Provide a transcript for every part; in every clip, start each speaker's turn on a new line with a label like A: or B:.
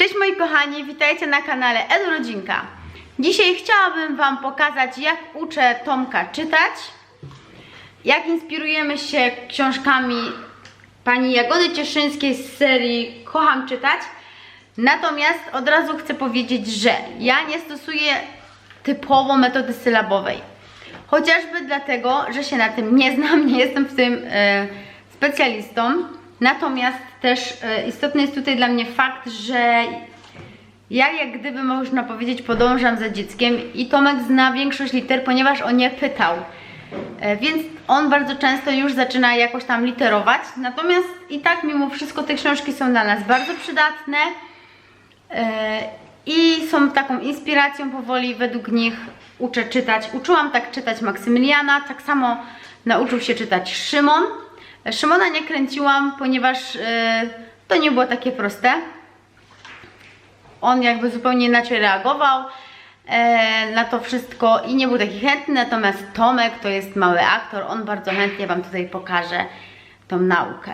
A: Cześć moi kochani, witajcie na kanale Edu Rodzinka. Dzisiaj chciałabym Wam pokazać jak uczę Tomka czytać, jak inspirujemy się książkami pani Jagody Cieszyńskiej z serii Kocham czytać. Natomiast od razu chcę powiedzieć, że ja nie stosuję typowo metody sylabowej. Chociażby dlatego, że się na tym nie znam, nie jestem w tym e, specjalistą. Natomiast też e, istotny jest tutaj dla mnie fakt, że ja jak gdyby można powiedzieć podążam za dzieckiem i Tomek zna większość liter, ponieważ o nie pytał. E, Więc on bardzo często już zaczyna jakoś tam literować. Natomiast i tak mimo wszystko te książki są dla nas bardzo przydatne. E, I są taką inspiracją powoli, według nich uczę czytać. Uczyłam tak czytać Maksymiliana, tak samo nauczył się czytać Szymon. Szymona nie kręciłam, ponieważ e, to nie było takie proste. On jakby zupełnie inaczej reagował e, na to wszystko i nie był taki chętny, natomiast Tomek to jest mały aktor, on bardzo chętnie Wam tutaj pokaże tą naukę.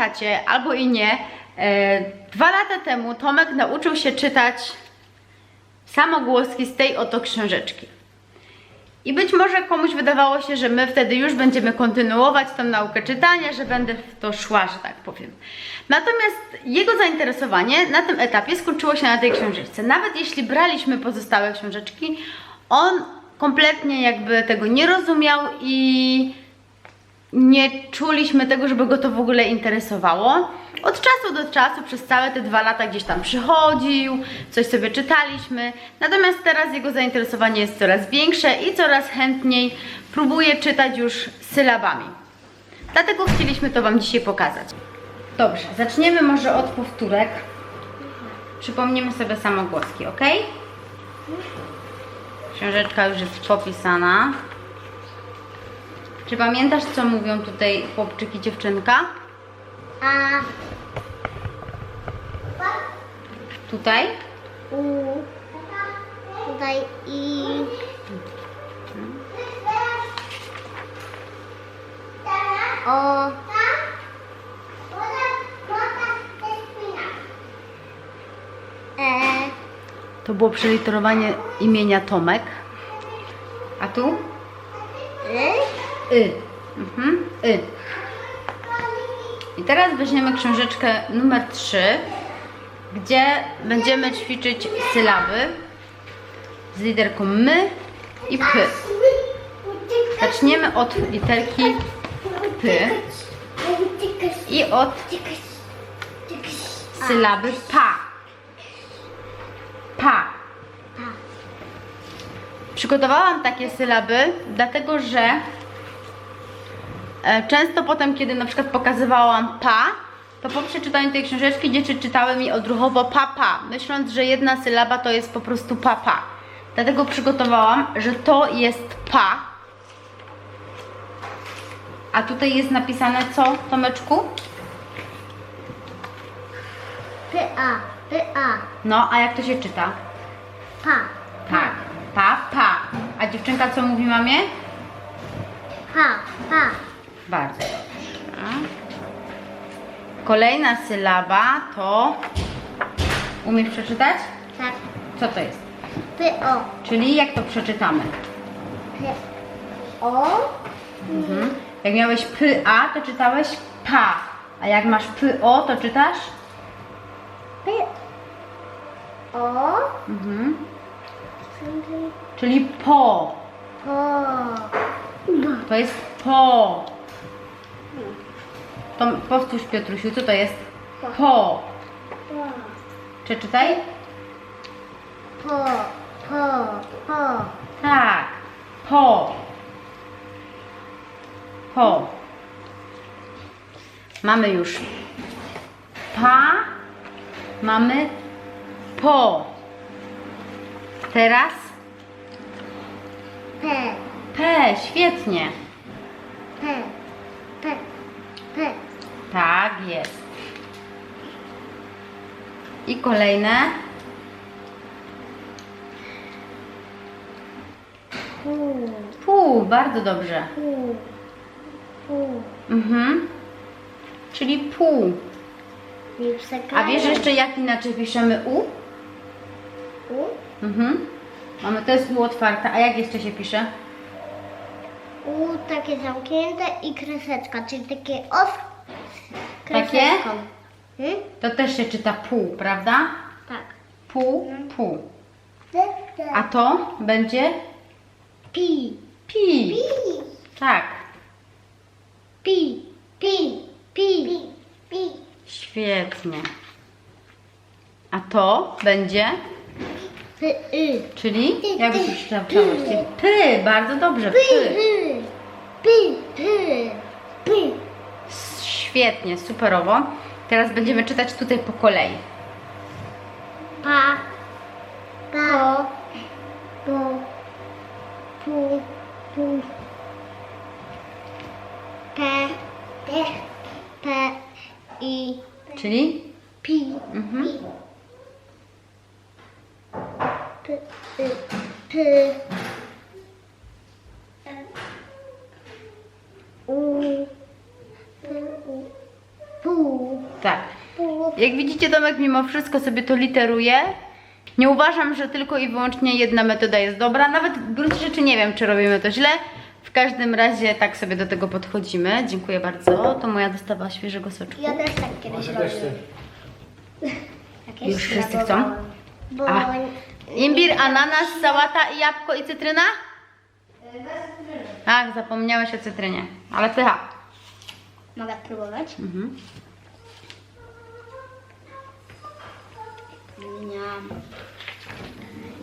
A: Pamiętacie, albo i nie, e, dwa lata temu Tomek nauczył się czytać samogłoski z tej oto książeczki. I być może komuś wydawało się, że my wtedy już będziemy kontynuować tą naukę czytania, że będę w to szła, że tak powiem. Natomiast jego zainteresowanie na tym etapie skończyło się na tej książeczce. Nawet jeśli braliśmy pozostałe książeczki, on kompletnie jakby tego nie rozumiał i nie czuliśmy tego, żeby go to w ogóle interesowało. Od czasu do czasu, przez całe te dwa lata gdzieś tam przychodził, coś sobie czytaliśmy. Natomiast teraz jego zainteresowanie jest coraz większe i coraz chętniej próbuje czytać już sylabami. Dlatego chcieliśmy to Wam dzisiaj pokazać. Dobrze, zaczniemy może od powtórek. Przypomnimy sobie samogłoski, ok? Książeczka już jest popisana. Czy pamiętasz, co mówią tutaj chłopczyk i dziewczynka?
B: A,
A: Tutaj?
B: u, tutaj i, o, e,
A: To było przeliterowanie imienia Tomek. A tu?
B: y,
A: Y. Mhm. Y. I teraz weźmiemy książeczkę numer 3, gdzie będziemy ćwiczyć sylaby z literką my i p. Zaczniemy od literki p i od sylaby pa. Pa. Przygotowałam takie sylaby, dlatego że często potem, kiedy na przykład pokazywałam pa, to po przeczytaniu tej książeczki dzieci czytały mi odruchowo papa, myśląc, że jedna sylaba to jest po prostu papa. Dlatego przygotowałam, że to jest pa. A tutaj jest napisane co, Tomeczku?
B: p, a, p, a,
A: No, a jak to się czyta?
B: pa,
A: Tak. Pa, pa. A dziewczynka co mówi mamie?
B: pa, pa,
A: Bardzo dobrze. Kolejna sylaba to. Umiesz przeczytać?
B: tak,
A: Co to jest?
B: p, o,
A: Czyli jak to przeczytamy?
B: p, o,
A: Mhm. Jak miałeś py a, to czytałeś pa. A jak masz py o, to czytasz?
B: p, o,
A: Mhm. Czyli po.
B: po,
A: To jest po. To powtórz Piotrusiu, co to jest? Po. Przeczytaj?
B: po, po, po,
A: Tak. Po. Po. Mamy już pa. Mamy po. Teraz
B: p,
A: P. Świetnie.
B: p, p,
A: Tak jest. I kolejne.
B: Pół.
A: Pół, bardzo dobrze.
B: Pół. Pół.
A: Mhm. Czyli pół. A wiesz jeszcze jak inaczej piszemy U?
B: U?
A: Mhm. Mamy, to jest U otwarte. A jak jeszcze się pisze?
B: U takie zamknięte i kreseczka, czyli takie os kreseczką. Hmm?
A: To też się czyta pół, prawda?
B: Tak.
A: Pół, pół. A to będzie
B: Pi.
A: pi.
B: Pi.
A: Tak.
B: Pi. Pi. Pi. Pi.
A: Świetnie. A to będzie,
B: Py. Y.
A: czyli jak całości? Py, bardzo dobrze.
B: Py.
A: Py.
B: Py.
A: Świetnie, superowo. Teraz będziemy czytać tutaj po kolei.
B: Pa. Pa. Po. Po. Pu. Pu. Pe. Pe. Pe. I.
A: Czyli
B: Pi.
A: Mhm.
B: Pi. P. Y. P. U. P. U. Pu.
A: tak.
B: Pu.
A: Jak widzicie, Tomek mimo wszystko sobie to literuje. Nie uważam, że tylko i wyłącznie jedna metoda jest dobra. Nawet w gruncie rzeczy nie wiem, czy robimy to źle. W każdym razie tak sobie do tego podchodzimy. Dziękuję bardzo. To moja dostawa świeżego soczku.
B: Ja też tak kiedyś
C: też
B: robię.
A: Już wszyscy chcą?
B: Bo
A: A. Imbir, ananas, sałata i jabłko i cytryna? Ach, zapomniałeś o cytrynie. Ale pycha.
B: mogę próbować?
A: Mhm.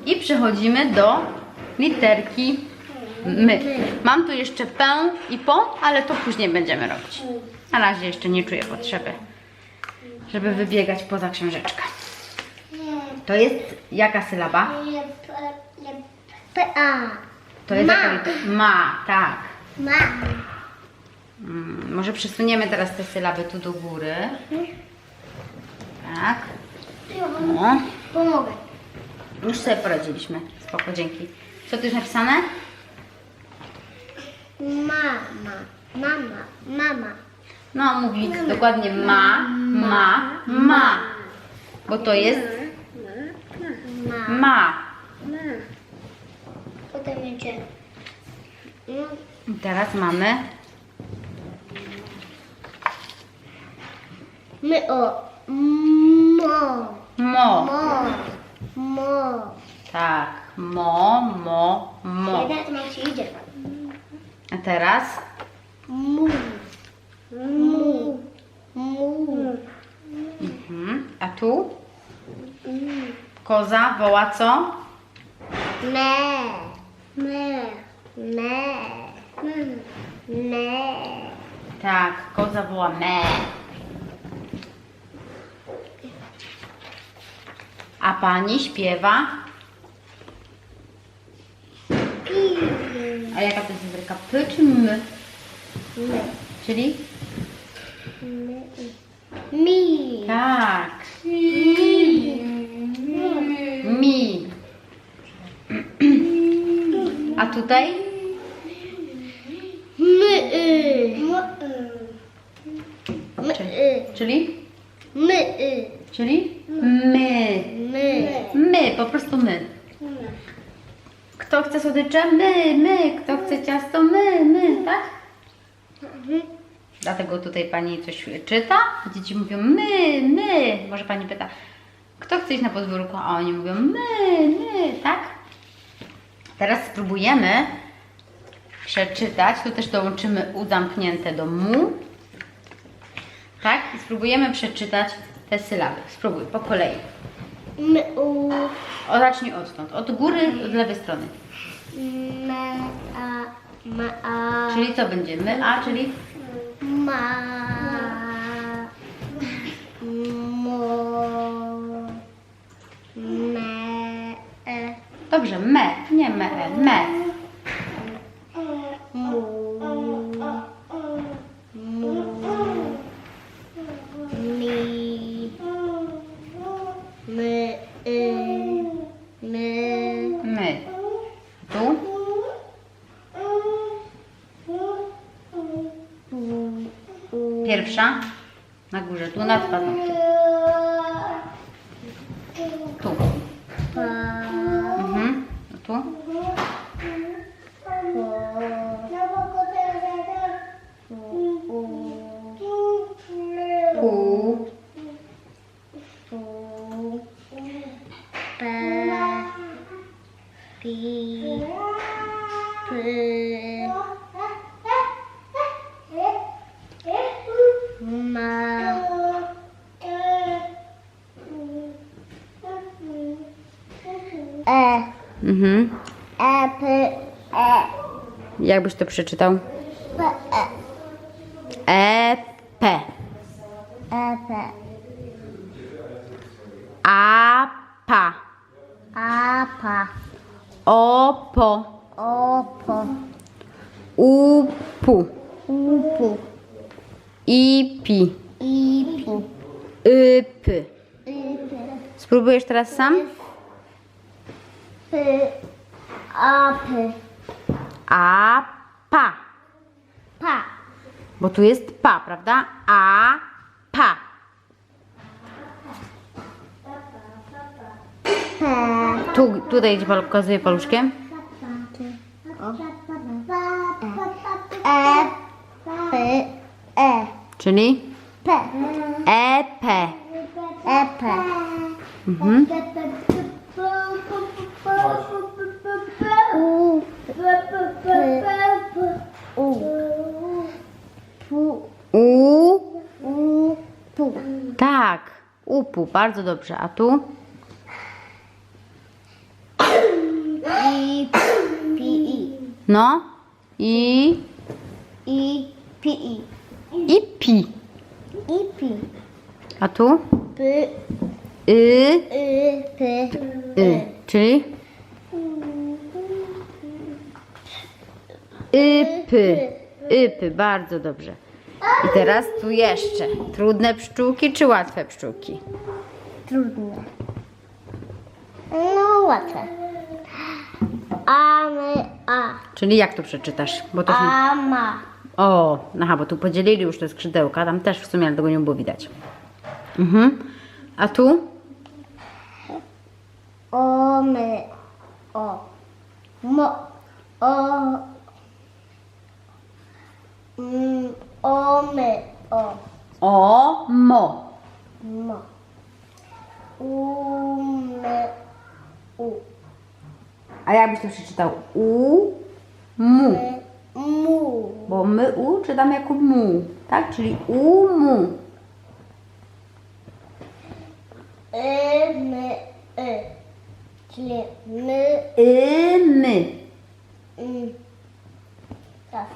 A: I przechodzimy do literki my. Mam tu jeszcze pę i po, ale to później będziemy robić. Na razie jeszcze nie czuję potrzeby, żeby wybiegać poza książeczkę. To jest jaka sylaba?
B: P-A.
A: To jest
B: Ma.
A: jaka? Ma, tak.
B: Ma.
A: Mm, może przesuniemy teraz te sylaby tu do góry. Tak. O,
B: Pomogę.
A: już sobie poradziliśmy. Spoko, dzięki. Co tu jest napisane?
B: Mama. Mama. Mama.
A: No, mówi dokładnie ma, ma, ma. Bo to jest
B: Ma.
A: ma.
B: Potem będzie. No,
A: I teraz mamy
B: My o. Mo.
A: Mo.
B: Mo. Mo.
A: Tak, mo, mo, mo.
B: Jeden to nam się idzie.
A: A teraz
B: Mu. Mu. Mu.
A: mhm. a tu koza woła co?
B: Me. Me. Me. Me.
A: Tak, koza woła me. A pani śpiewa?
B: Pi.
A: A jaka to jest literka? P czy m?
B: Me.
A: Czyli?
B: Mi.
A: Tak. Mi. A tutaj?
B: My. My.
A: Czyli?
B: My.
A: Czyli? My.
B: My.
A: My, po prostu my. Słodycze? My, my. Kto chce ciasto? My, my, tak? Dlatego tutaj pani coś czyta. Dzieci mówią my, my. Może pani pyta, kto chce iść na podwórko? A oni mówią my, my, tak? Teraz spróbujemy przeczytać. Tu też dołączymy u zamknięte do mu. Tak? I spróbujemy przeczytać te sylaby. Spróbuj, po kolei.
B: My. U.
A: O, zacznij odtąd. Od góry, od lewej strony.
B: Me. A. Ma. A.
A: Czyli co będzie? My, a, czyli
B: Ma. Mo. Me. E.
A: Dobrze, me, nie me, e, me. Pierwsza. Na górze, tu nad paznokciem. Jak byś to przeczytał?
B: E.
A: E, P.
B: E. P.
A: A, pa.
B: A. Pa.
A: O, po.
B: O. Po.
A: U, pu.
B: Upu.
A: I, pi.
B: I. Pi.
A: Y, p.
B: I. P.
A: Spróbujesz teraz sam?
B: P. A. P.
A: A, pa.
B: Pa.
A: Bo tu jest pa, prawda? A, pa. Tu, tutaj ci pokazuję paluszkiem.
B: E. P. E.
A: Czyli
B: P.
A: E, p.
B: E. P.
A: Mhm.
B: U. U.
A: U, tak. Upu, bardzo dobrze. A tu?
B: I. Pi. I.
A: No. I,
B: I. Pi. I.
A: i pi.
B: I. Pi.
A: A tu?
B: P.
A: Y,
B: Y. P.
A: y. Czyli? Ypy. Ypy, bardzo dobrze. I teraz tu jeszcze. Trudne pszczółki czy łatwe pszczółki?
B: Trudne. No łatwe. A. My. A.
A: Czyli jak to przeczytasz? Bo to.
B: A. Ma.
A: O, aha, bo tu podzielili już te skrzydełka, tam też w sumie ale tego nie było widać. Mhm. A tu?
B: O. My. O. Mo. O. Mm, o. My. O.
A: O, mo.
B: Mo. U. My. U.
A: A jak byś to przeczytał? U, mu.
B: My. Mu.
A: Bo my u czytam jako mu, tak? Czyli u, mu.
B: Y. My. Y. Czyli my.
A: Y, my.
B: Mm. Tak.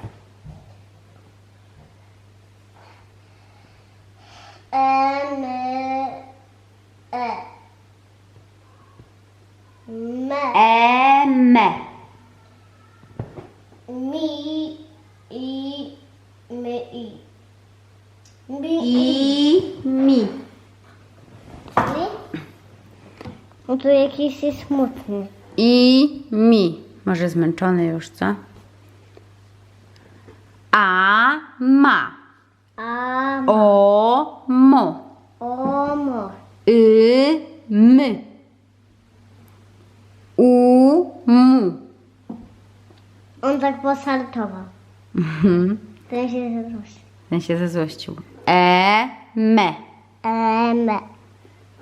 B: E, my, e. Me,
A: E, me.
B: mi, i, my, i. Mi,
A: I, mi.
B: mi. To jakiś jest smutny.
A: I, mi. Może zmęczony już, co? A, ma.
B: A,
A: O, mo.
B: o, mo.
A: Y, my. U, mu.
B: On tak posaltował.
A: Mhm.
B: Ten się zawrócił.
A: Ten się zezłościł. E, me.
B: E, me.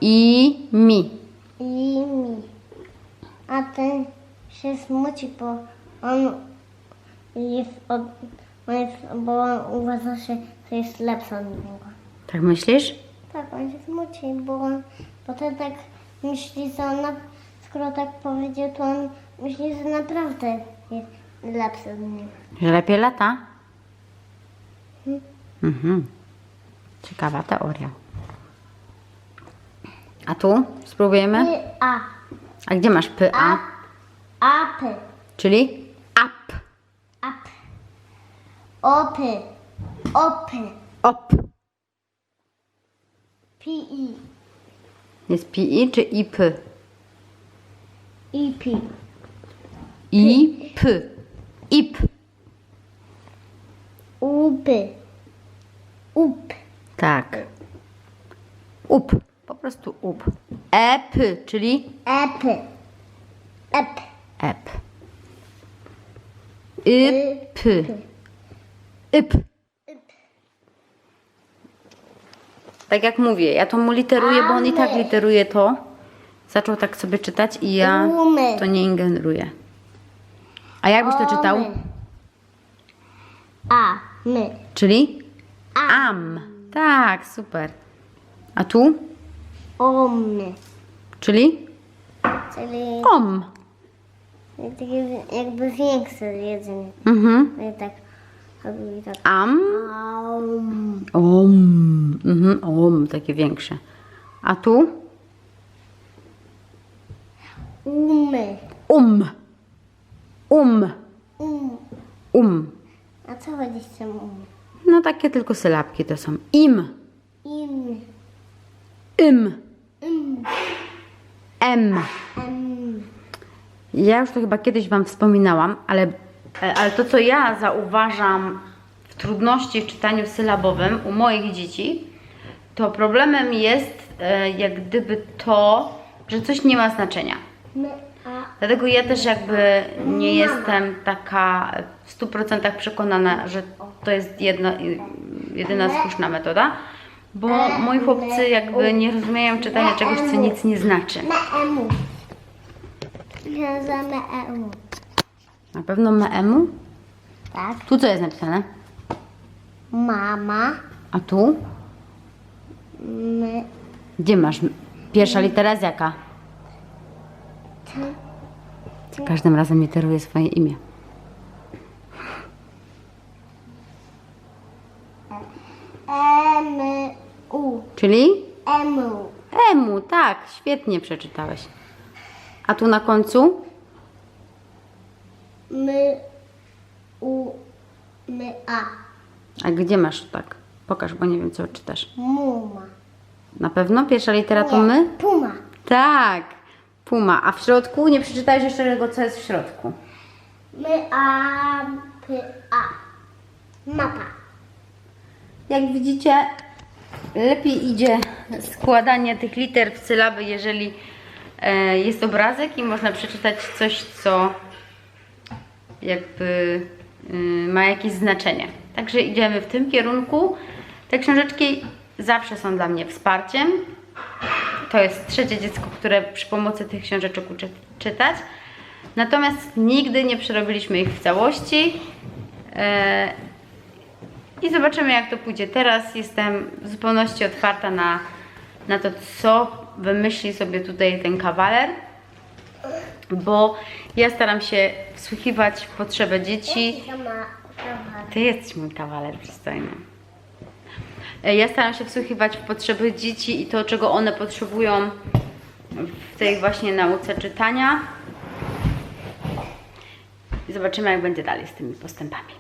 A: I, mi.
B: I mi. A ten się smuci, bo on jest, od, on jest bo on uważa, że to jest lepsze od niego.
A: Tak myślisz?
B: Tak, on się smuci, bo on potem tak myśli, że on, skoro tak powiedział, to on myśli, że naprawdę jest lepszy od niego.
A: Że lepiej lata?
B: Mhm.
A: Mhm. Ciekawa teoria. A tu? Spróbujemy?
B: P, A,
A: A gdzie masz P, A?
B: A, P,
A: Czyli up.
B: up, O, P, O, P,
A: Op.
B: P, I,
A: Jest PI czy IP?
B: I, P,
A: IP. IP.
B: U, P, Up.
A: Tak. Up. Po prostu up. Ep, czyli
B: Ep. Ep.
A: ep. Yp. Yp. Tak jak mówię, ja to mu literuję, bo on i tak literuje to. Zaczął tak sobie czytać i ja
B: Umy.
A: to nie ingeruję. A jak byś to czytał?
B: Omy. A. My.
A: Czyli? Am. Tak, super. A tu?
B: Omy.
A: Czyli?
B: Czyli
A: Om.
B: takie jakby większe jedzenie.
A: Mhm.
B: No i tak. Tak.
A: Am.
B: Aum.
A: Om. Mhm, om, takie większe. A tu?
B: Umy.
A: Um. Um.
B: Um.
A: Um.
B: A co chodzi z tym um?
A: No takie tylko sylabki to są. Im.
B: Im.
A: Im. Em. Ja już to chyba kiedyś Wam wspominałam, ale, e, ale to, co ja zauważam w trudności w czytaniu sylabowym u moich dzieci, to problemem jest e, jak gdyby to, że coś nie ma znaczenia.
B: A.
A: Dlatego ja też jakby nie jestem taka w 100% przekonana, że to jest jedna, jedyna słuszna metoda, bo moi chłopcy jakby nie rozumieją czytania czegoś, co nic nie znaczy.
B: Me emu. Ja za me emu.
A: Na pewno meemu?
B: Tak.
A: Tu co jest napisane?
B: Mama.
A: A tu?
B: My.
A: Gdzie masz? Pierwsza litera z jaka? Za każdym razem literuje swoje imię.
B: Emu. U.
A: Czyli?
B: Emu.
A: Emu, tak, świetnie przeczytałeś. A tu na końcu?
B: My. U. My. A.
A: A gdzie masz tak? Pokaż, bo nie wiem, co czytasz.
B: Muma.
A: Na pewno pierwsza litera to my?
B: Puma.
A: Tak, puma. A w środku? Nie przeczytałeś jeszcze tego, co jest w środku.
B: My. A. P. A. Mapa.
A: Jak widzicie, lepiej idzie składanie tych liter w sylaby, jeżeli e, jest obrazek i można przeczytać coś, co jakby y, ma jakieś znaczenie. Także idziemy w tym kierunku. Te książeczki zawsze są dla mnie wsparciem. To jest trzecie dziecko, które przy pomocy tych książeczek uczy czytać. Natomiast nigdy nie przerobiliśmy ich w całości. I zobaczymy, jak to pójdzie teraz. Jestem w zupełności otwarta na, na to, co wymyśli sobie tutaj ten kawaler, bo ja staram się wsłuchiwać w potrzeby dzieci. Ty jesteś mój kawaler przystojny. E, Ja staram się wsłuchiwać w potrzeby dzieci i to, czego one potrzebują w tej właśnie nauce czytania. I zobaczymy, jak będzie dalej z tymi postępami.